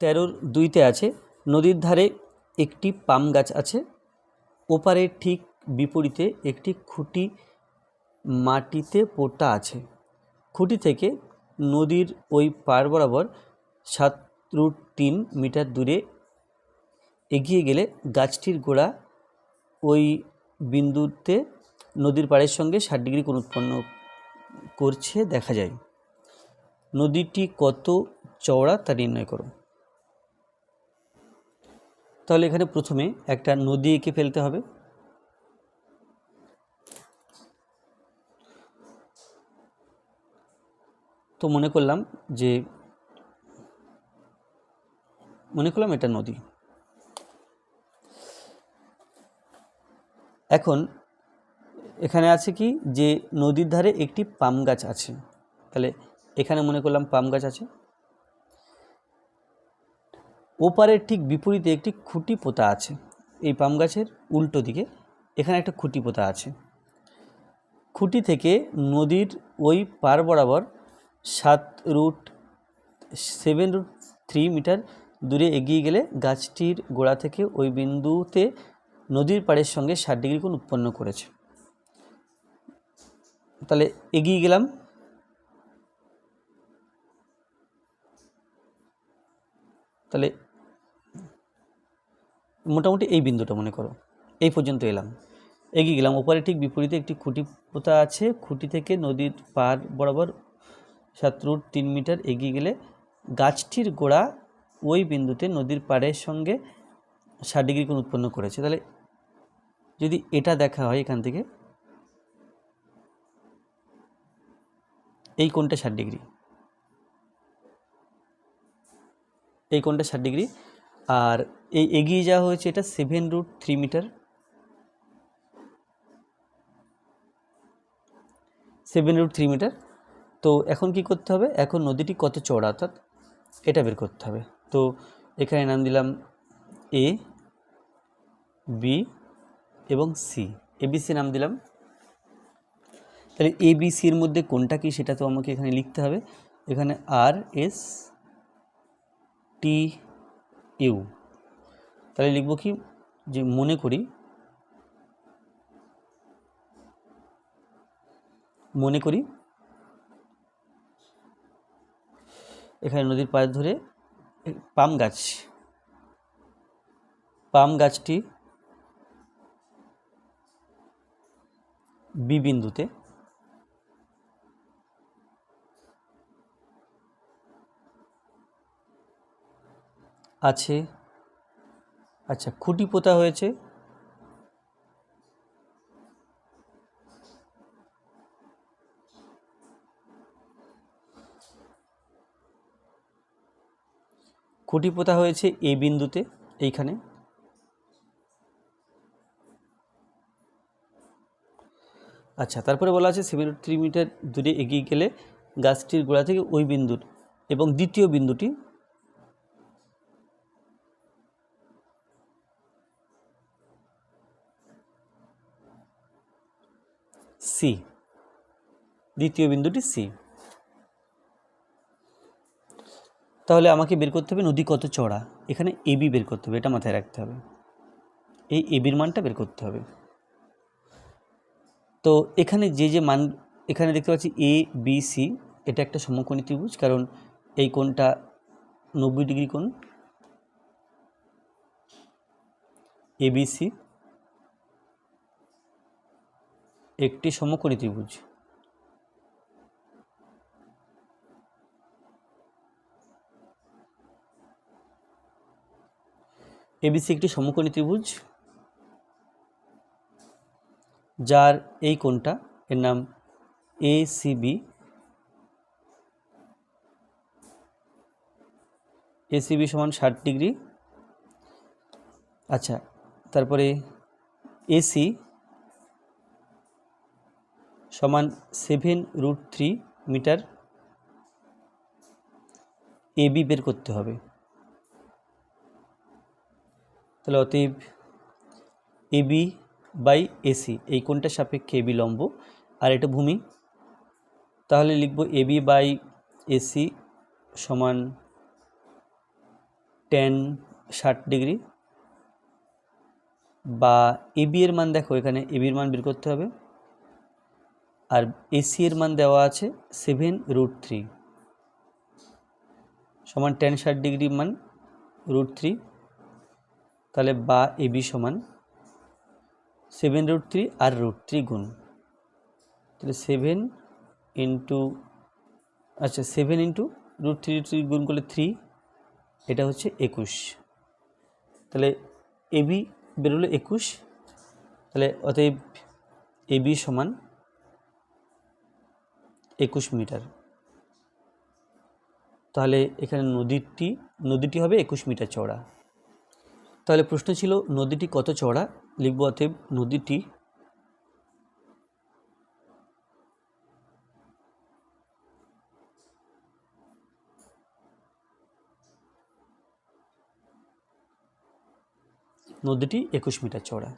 তেরোর দুইতে আছে, নদীর ধারে একটি পাম গাছ আছে ওপারের ঠিক বিপরীতে একটি খুঁটি মাটিতে পোঁতা আছে। খুঁটি থেকে নদীর ওই পার বরাবর সাত রুট তিন মিটার দূরে এগিয়ে গেলে গাছটির গোড়া ওই বিন্দুতে নদীর পাড়ের সঙ্গে ষাট ডিগ্রি কোণ উৎপন্ন করছে দেখা যায়। নদীটি কত চওড়া তা নির্ণয় করো। তাহলে এখানে প্রথমে একটা নদী এঁকে ফেলতে হবে। তো মনে করলাম যে, মনে করলাম এটা নদী। এখন এখানে আছে কি যে, নদীর ধারে একটি পাম গাছ আছে। তাহলে এখানে মনে করলাম পাম গাছ আছে। ওপারের ঠিক বিপরীতে একটি খুঁটি পোতা আছে। এই পাম গাছের উল্টো দিকে এখানে একটা খুঁটি পোতা আছে। খুঁটি থেকে নদীর ওই পার বরাবর সাত root seven root three meter দূরে এগিয়ে গেলে গাছটির গোড়া থেকে ওই বিন্দুতে নদীর পাড়ের সঙ্গে ষাট ডিগ্রি কোণ উৎপন্ন করেছে। তাহলে এগিয়ে গেলাম। তাহলে মোটামুটি এই বিন্দুটা মনে করো। এই পর্যন্ত এলাম। এগিয়ে গেলাম। ওপারে ঠিক বিপরীতে একটি খুঁটি পোতা আছে। খুঁটি থেকে নদীর পার বরাবর সাত রুট তিন মিটার এগিয়ে গেলে গাছটির গোড়া ওই বিন্দুতে নদীর পাড়ের সঙ্গে ষাট ডিগ্রি কোণ উৎপন্ন করেছে। তাহলে যদি এটা দেখা হয় এখান থেকে, এই কোণটা ষাট ডিগ্রি। এই কোণটা ষাট ডিগ্রি। আর এই এগিয়ে যাওয়া হয়েছে এটা seven root three meter seven root three meter তো এখন কি করতে হবে? এখন নদীটি কত চওড়া, অর্থাৎ এটা বের করতে হবে। তো এখানে নাম দিলাম এ বি এবং সি এবিসি নাম দিলাম। তাহলে এ বি সির মধ্যে কোনটা কি সেটা তো আমাকে এখানে লিখতে হবে। এখানে আর এস টি ইউ তাহলে লিখব কি? যে মনে করি মনে করি, এখানে নদীর পাড় ধরে পাম গাছ, পাম গাছটি বি বিন্দুতে, আছে আচ্ছা খুঁটি পোতা হয়েছে। খুঁটি পোতা হয়েছে এ বিন্দুতে, এইখানে। আচ্ছা তারপরে বলা আছে সেভেন থ্রি মিটার দূরে এগিয়ে গেলে গাছটির গোড়া থেকে ওই বিন্দুর এবং দ্বিতীয় বিন্দুটি সি দ্বিতীয় বিন্দুটি সি তাহলে আমাকে বের করতে হবে নদী কত চড়া এখানে এবি বের করতে হবে, এটা মাথায় রাখতে হবে। এই এবির মানটা বের করতে হবে। তো এখানে যে যে মান, এখানে দেখতে পাচ্ছি এ বি সি এটা একটা সমকোণী ত্রিভুজ, কারণ এই কোণটা নব্বই ডিগ্রি কোণ। এবিসি একটি সমকোণী ত্রিভুজ। এবিসি একটি সমকোণী ত্রিভুজ, যার এই কোণটা এর নাম এ সিবি এসিবি সমান ষাট ডিগ্রি। আচ্ছা তারপরে এসি সমান seven root three meter AB বের করতে হবে। তাহলে অতএব এবি বাই এসি এই কোনটার সাপেক্ষে এবি লম্ব। আর এটা ভূমি। তাহলে লিখব এবি বাই এসি সমান টেন ষাট ডিগ্রি বা এবি এর মান দেখো, এখানে এবির মান বের করতে হবে। আর এসি এর মান দেওয়া আছে সেভেন রুট থ্রি সমান টেন ষাট ডিগ্রি মান রুট থ্রি তাহলে বা এবি সমান সেভেন রুট থ্রি আর রুট থ্রি গুণ। তাহলে সেভেন ইন্টু আচ্ছা seven into root three three গুণ করলে থ্রি এটা হচ্ছে একুশ। তাহলে এবি বেরোলো একুশ, তাহলে অতএব এবি সমান একুশ মিটার। তাহলে এখানে নদীটি নদীটি হবে একুশ মিটার চওড়া। তাহলে প্রশ্ন ছিল, নদীটি কত চওড়া? লিখব অতএব নদীটি নদীটি একুশ মিটার চওড়া।